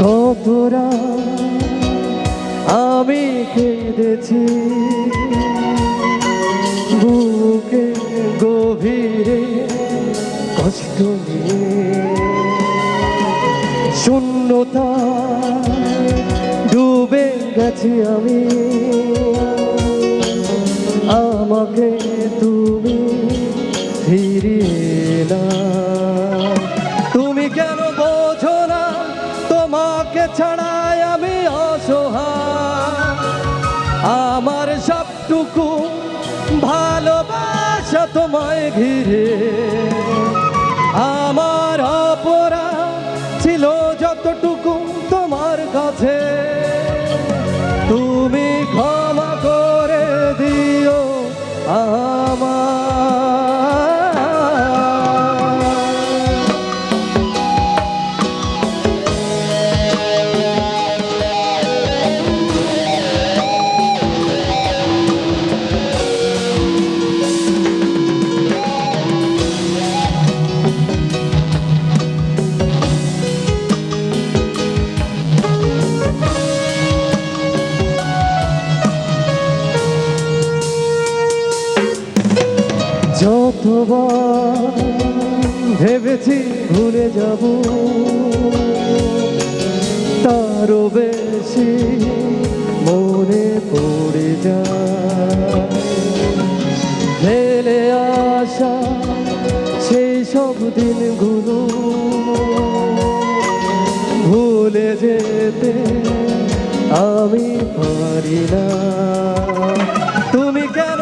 কতরা আমি কেঁদেছি বুকে গভীরে কষ্ট নিয়ে। শূন্যতা ডুবে গেছি আমি। আমাকে তুমি ফিরিয়ে না আমার সবটুকু ভালোবাসা তোমায় ঘিরে। আমার অপরাধ ভেবেছি ভুলে যাব। তারও বেশি মনে পড়ে যায়। ফেলে আসা সেই সব দিনগুলো। ভুলে যেতে আমি পারি না। তুমি কেন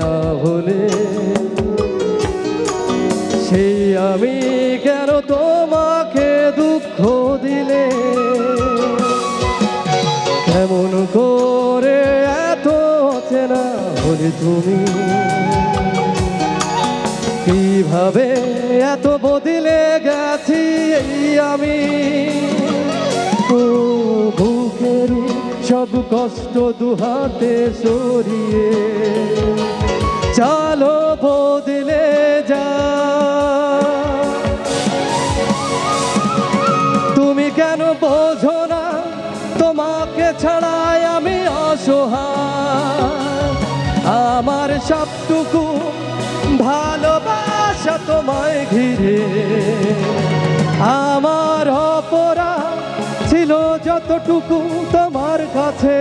অচেনা হলে? সেই আমি কেন তোমাকে দুঃখ দিলে? কেমন করে এত অচেনা হলে তুমি? কীভাবে এত বদলে গেছি এই আমি? সব কষ্ট দুহাতে সরিয়ে চলো বদলে যা। তুমি কেন বোঝো না, তোমাকে ছাড়াই আমি অসহায়। আমার সবটুকু ভালোবাসা তোমায় ঘিরে। আমার অপরাধ ছিল যতটুকু তোমার কাছে।